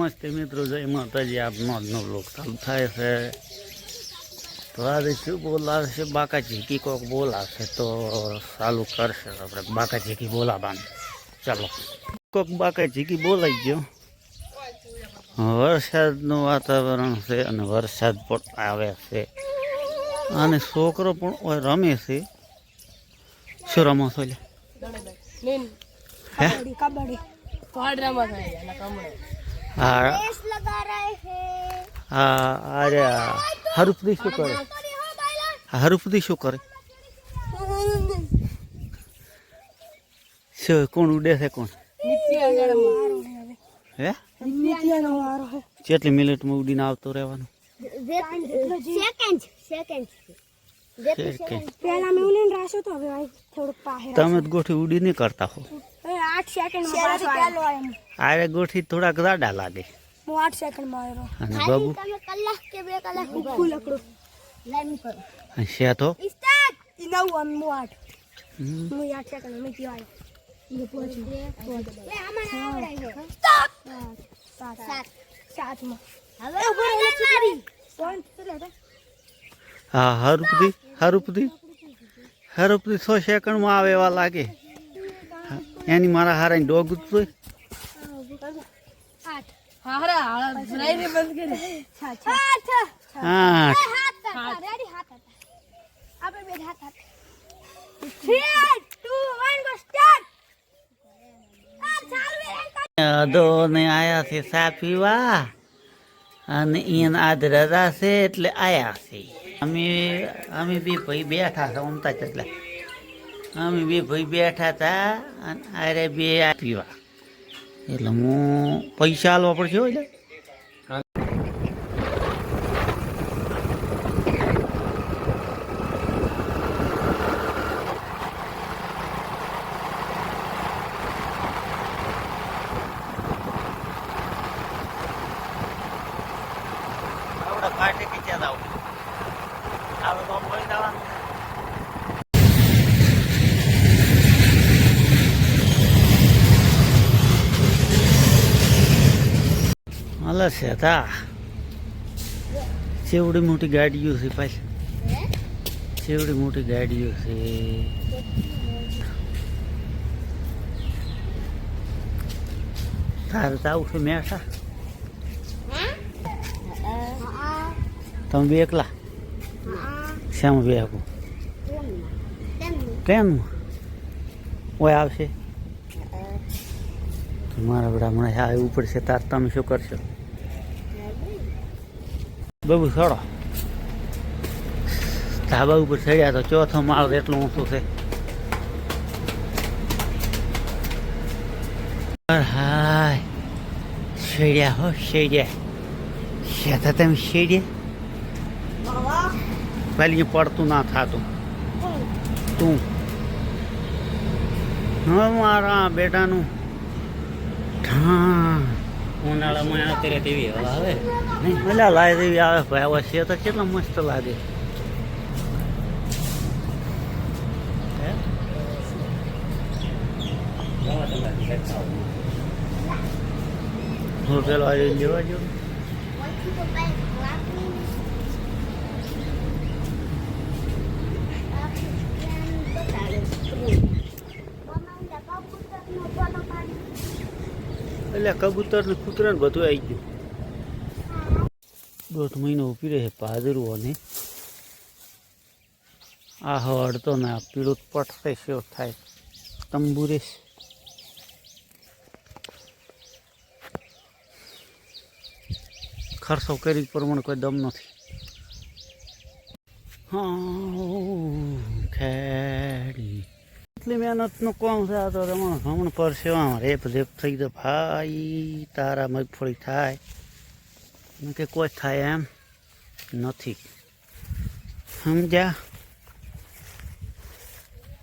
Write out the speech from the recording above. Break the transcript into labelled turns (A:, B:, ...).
A: નમસ્તે મિત્રો જય માતાજી. આપનો આજનો બ્લોક ચાલુ થાય છે. તો આજે શું બોલાવશે? બાકા ઝીકી કોક બોલાવશે તો ચાલુ કરશે. આપણે બાકા ઝીકી બોલાવવાનું. ચાલો. કોક બાકા ઝીકી બોલાઈ ગયો. વરસાદનું વાતાવરણ છે અને વરસાદ પણ આવે છે. અને છોકરો પણ રમે છે. શું રમો છો લે
B: મેન
A: હે?
B: કબड्डी
C: हाँ
A: હા અરે હરુપદી શું કરે? હરુપદી શું કરે? શું કોણ ઉડે છે કોણ? હે? કેટલી મિનિટમાં ઉડીને આવતો રહેવાનું. તમે જ ગોઠવી ઉડી નહીં કરતા હો.
B: હવે આઠ સેકન્ડમાં પાછો આવ્યો
A: આરે ગોઠી થોડાક દાડા લાગે
B: હું આઠ સેકન્ડમાં આવ્યો
A: અને બાબુ
C: તમે કલાક કે બે કલાક
B: ફૂલ લકડું
C: લાઈન કરો
A: અને છે તો
C: સ્ટાર્ટ
B: ઈ નવ આમ હું આઠ
A: હમ.
B: હું આઠ સેકન્ડ મેં કયો આવ્યો
C: લે આમાં આવડાય સ્ટોપ
B: સાત
C: સાત
B: સાતમાં
C: હવે ફાઇનલ મારી
B: પોઈન્ટ કેટલા હતા
A: હા હરુપદી હરુપદી હરુપદી છ સેકન્ડમાં આવે એવા લાગે હા, એની મારા
B: હારા હારા ડોગ રે બંધ કરી. સાત
C: આઠ
A: આઠ
C: હાથ હતા રેડી હાથ હતા. આપણે બે હાથ હતા. 3 2 1 ગો સ્ટાર્ટ આ ચાલુ રે
A: અદોને આયા છે પીવા અને એને આજ રજા છે એટલે આયા છે. અમે અમે બી ભાઈ બેઠા હતા ઉમતા જ એટલે. અમે બે ભાઈ બેઠા હતા અને અરે બે પીવા. એટલે હું પૈસા આલવા પડશે એટલે આવડે પાર્ટી કે ક્યાં આવું આવડે તો મળી જવાનું હાલે છે તા ચેવડી મોટી ગાડીઓ છે પાછી. ચેવડી મોટી ગાડીઓ છે. તારે તો આવું છે મેઠા. તમે બે એકલા? શ્યામ બે આપો કેમ ઓય આવશે. મારા બધા હમણાં આવ્યું પડશે તાર તમે શું કરશો? બબુ સડો ધાબા ઉપર ચડ્યા તો ચોથો માળ એટલું ઊંચું છે. હાય શેડ્યા હો શેડ્યા. શેતા તમે શેડ્યા? પેલી પડતું ના થતું. તું. મારા બેટાનું. ઠા ઉનાળામાં અત્યારે તેવી હવા આવે? તેવી આવે ભાઈ છે તો કેટલા મસ્ત લાગે. હું? પેલો આવી લેવા જો એટલે કબૂતર ને કૂતરા ને બધું આવી ગયું. દોઢ મહિનો ઊભી રહે પાદરું અને આ હળતો ને આ પીળો પટતે શેવ થાય. તંબુરેશ ખર્ચો કરી પ્રમાણે કોઈ દમ નથી. હા. એટલી મહેનતનું કોમ છે? તો રમણ ભમણ પરસેવામાં રેપ રેપ થઈ ગયો ભાઈ, તારા મગફળી થાય. કે કોઈ થાય એમ નથી. સમજ્યા?